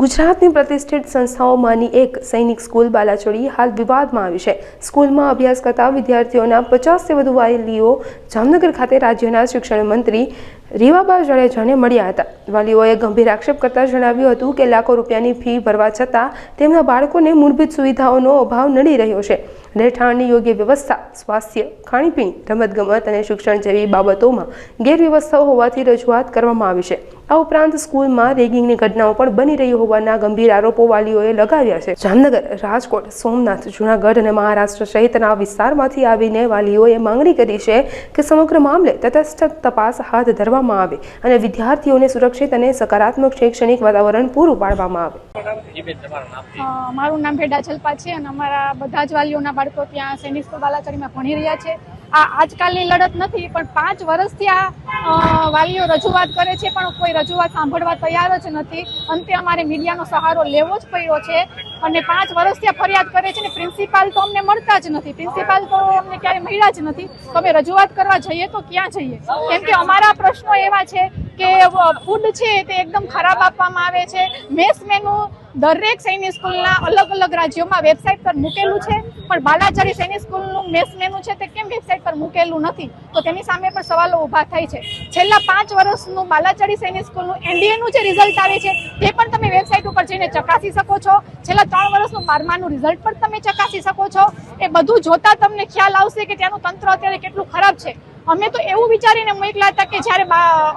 ગુજરાતની પ્રતિષ્ઠિત સંસ્થાઓમાંની એક સૈનિક સ્કૂલ બાલાચોડી હાલ વિવાદમાં આવી છે. સ્કૂલમાં અભ્યાસ કરતા વિદ્યાર્થીઓના પચાસથી વધુ વાલીઓ જામનગર ખાતે રાજ્યના શિક્ષણ મંત્રી રીવાબા જાડેજાને મળ્યા હતા. વાલીઓએ ગંભીર આક્ષેપ કરતા જણાવ્યું હતું કે લાખો રૂપિયાની ફી ભરવા છતાં તેમના બાળકોને મૂળભૂત સુવિધાઓનો અભાવ નડી રહ્યો છે. રહેઠાણની યોગ્ય વ્યવસ્થા, સ્વાસ્થ્ય, ખાણીપીણી, રમતગમત અને શિક્ષણ જેવી બાબતોમાં ગેરવ્યવસ્થાઓ હોવાથી રજૂઆત કરવામાં આવી છે. આ ઉપરાંત સ્કૂલમાં રેગિંગની ઘટનાઓ પણ બની રહી હોવાના ગંભીર આરોપો વાલીઓએ લગાવ્યા છે. જામનગર, રાજકોટ, સોમનાથ, જૂનાગઢ અને મહારાષ્ટ્ર સહિતના વિસ્તારમાંથી આવીને વાલીઓએ માંગણી કરી છે કે સમગ્ર મામલે તટસ્થ તપાસ હાથ ધરવામાં આવે અને વિદ્યાર્થીઓને સુરક્ષિત અને સકારાત્મક શૈક્ષણિક વાતાવરણ પૂરું પાડવામાં આવે. મારું નામ ભેડા છલપા છે અને અમારા બધા જ વાલીઓના બાળકો ત્યાં સૈનિક સ્કૂલ બાલાચરીમાં ભણી રહ્યા છે. આ આજકાલની લડત નથી, પણ પાંચ વર્ષથી આ વાલીઓ રજૂઆત કરે છે, પણ કોઈ રજૂઆત સાંભળવા તૈયાર જ નથી. અંતે અમારે મીડિયાનો સહારો લેવો જ પડ્યો છે અને પાંચ વર્ષથી આ ફરિયાદ કરે છે ને પ્રિન્સિપાલ તો અમને મળતા જ નથી. પ્રિન્સિપાલ તો અમને ક્યારેય મળ્યા જ નથી. તો અમે રજૂઆત કરવા જઈએ તો ક્યાં જઈએ? કેમ કે અમારા પ્રશ્નો એવા છે કે ફૂડ છે તે એકદમ ખરાબ આપવામાં આવે છે. મેસ મેનુ દરેક સૈનિક સ્કૂલના અલગ અલગ રાજ્યોમાં વેબસાઇટ પર મૂકેલું છે. પણ બાલાચરી સૈનિક સ્કૂલનું મેસ મેનુ છે તે કેમ વેબસાઇટ પર મૂકેલું નથી? તો તેની સામે પણ સવાલો ઊભા થાય છે. છેલ્લા પાંચ વર્ષનું બાલાચરી સૈનિક સ્કૂલનું એનડીએનું જે રિઝલ્ટ આવે છે, તે પણ તમે વેબસાઇટ ઉપર જઈને ચકાસી શકો છો. છેલ્લા ત્રણ વર્ષનું બારમાનું રિઝલ્ટ પણ તમે ચકાસી શકો છો. એ બધું જોતા તમને ખ્યાલ આવશે કે ત્યાંનું તંત્ર અત્યારે કેટલું ખરાબ છે. અમે તો એવું વિચારીને મોકલા હતા કે જ્યારે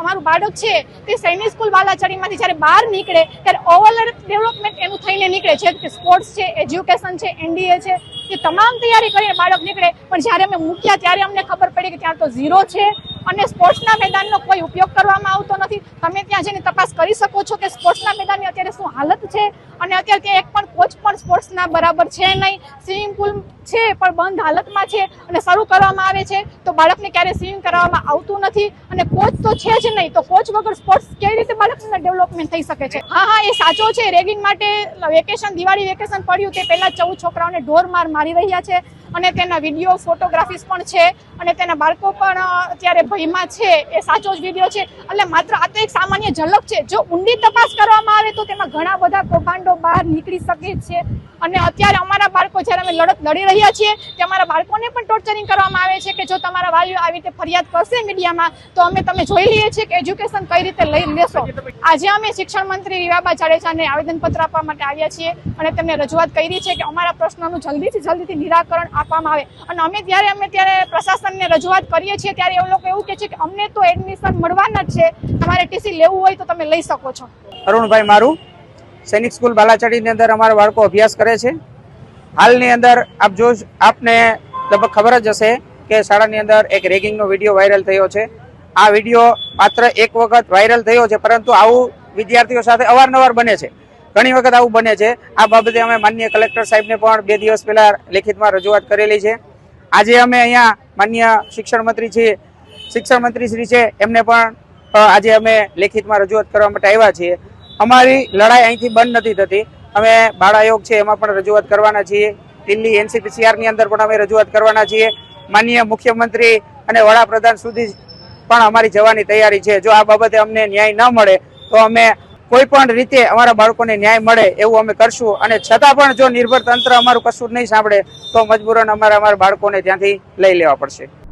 અમારું બાળક છે, તે સૈનિક સ્કૂલ વાલાચડીમાંથી જ્યારે બહાર નીકળે, ત્યારે ઓવરઓલ ડેવલપમેન્ટ એનું થઈને નીકળે છે. કે સ્પોર્ટ્સ છે એજ્યુકેશન છે એનડીએ છે, એ તમામ તૈયારી કરીને બાળક નીકળે. પણ જ્યારે અમે મૂક્યા, ત્યારે અમને ખબર પડી કે ત્યાં તો ઝીરો છે. અને સ્પોર્ટ્સના મેદાનનો કોઈ ઉપયોગ કરવામાં આવતો નથી. તમે ત્યાં જઈને તપાસ કરી શકો છો કે સ્પોર્ટ્સના મેદાનની અત્યારે શું હાલત છે. અને અત્યારે ત્યાં એક પણ કોચ પણ સ્પોર્ટ્સના બરાબર છે નહીં. સ્વિમિંગ પુલ છે, પણ બંધ હાલતમાં છે અને શરૂ કરવામાં આવે છે, તો બાળકને ક્યારે સ્વિમિંગ કરાવવામાં આવતું નથી અને કોચ તો છે જ નહીં, તો કોચ વગર સ્પોર્ટ્સ કેવી રીતે બાળકને ડેવલપમેન્ટ થઈ શકે છે? હા હા, એ સાચો છે, રેગિંગ માટે વેકેશન દિવાળી વેકેશન પડ્યું તે પહેલાં ચૌદ છોકરાઓને ઢોર માર મારી રહ્યા છે અને તેના વીડિયો ફોટોગ્રાફીસ પણ છે અને તેના બાળકો પણ અત્યારે ભયમાં છે, એ સાચો જ વીડિયો છે. એટલે માત્ર આ તો એક સામાન્ય ઝલક છે. જો ઊંડી તપાસ કરવામાં આવે તો તેમાં ઘણા બધા કૌભાંડો બહાર નીકળી શકે છે. અને અત્યારે અમારા બાળકો જ્યારે અમે લડત લડી રહ્યા છીએ, તે અમારા બાળકોને પણ ટોર્ચરિંગ કરવામાં આવે છે કે જો તમારા વાલીઓ આવી રીતે ફરિયાદ કરશે મીડિયામાં, તો અમે તમે જોઈ લઈએ છીએ કે એજ્યુકેશન કઈ રીતે લઈ લેશો. આજે અમે શિક્ષણ મંત્રી રીવાબા જાડેજાને આવેદનપત્ર આપવા માટે આવ્યા છીએ અને તેમને રજૂઆત કરી છે કે અમારા પ્રશ્નોનું જલ્દીથી જલ્દીથી નિરાકરણ આપવામાં આવે. અને અમે ત્યારે અમે ત્યારે પ્રશાસનને રજૂઆત કરીએ છીએ, ત્યારે એ લોકો એવું કહે છે કે અમને તો એડમિશન મળવાના જ છે. તમારે ટીસી લેવું હોય તો તમે લઈ શકો છો. અરુણભાઈ, મારું સૈનિક સ્કૂલ બાલાચાડીની અંદર અમારા બાળકો અભ્યાસ કરે છે. હાલની અંદર આપ જો આપને લગભગ ખબર જ હશે કે શાળાની અંદર એક રેગિંગનો વીડિયો વાયરલ થયો છે. આ વીડિયો માત્ર એક વખત વાયરલ થયો છે, પરંતુ આવું વિદ્યાર્થીઓ સાથે અવારનવાર બને છે. ઘણી વખત આવું બને છે. આ બાબતે અમે માનનીય કલેક્ટર સાહેબને પણ બે દિવસ પહેલાં લેખિતમાં રજૂઆત કરેલી છે. આજે અમે અહીંયા માનનીય શિક્ષણ મંત્રી છે શિક્ષણ શ્રી છે, એમને પણ આજે અમે લેખિતમાં રજૂઆત કરવા માટે આવ્યા છીએ. અમારી લડાઈ અહીંથી બંધ નથી થતી. અમે બાળ આયોગ છે, એમાં પણ રજૂઆત કરવાના છીએ. દિલ્હી એનસીપીસીઆરની અંદર પણ અમે રજૂઆત કરવાના છીએ. માનનીય મુખ્યમંત્રી અને વડાપ્રધાન સુધી પણ અમારી જવાની તૈયારી છે. જો આ બાબતે અમને ન્યાય ન મળે, તો અમે કોઈ પણ રીતે અમારા બાળકોને ન્યાય મળે એવું અમે કરશું. અને છતાં પણ જો નિર્ભર તંત્ર અમારું કશું નહીં સાંભળે, તો મજબૂરન અમારે અમારા બાળકોને ત્યાંથી લઈ લેવા પડશે.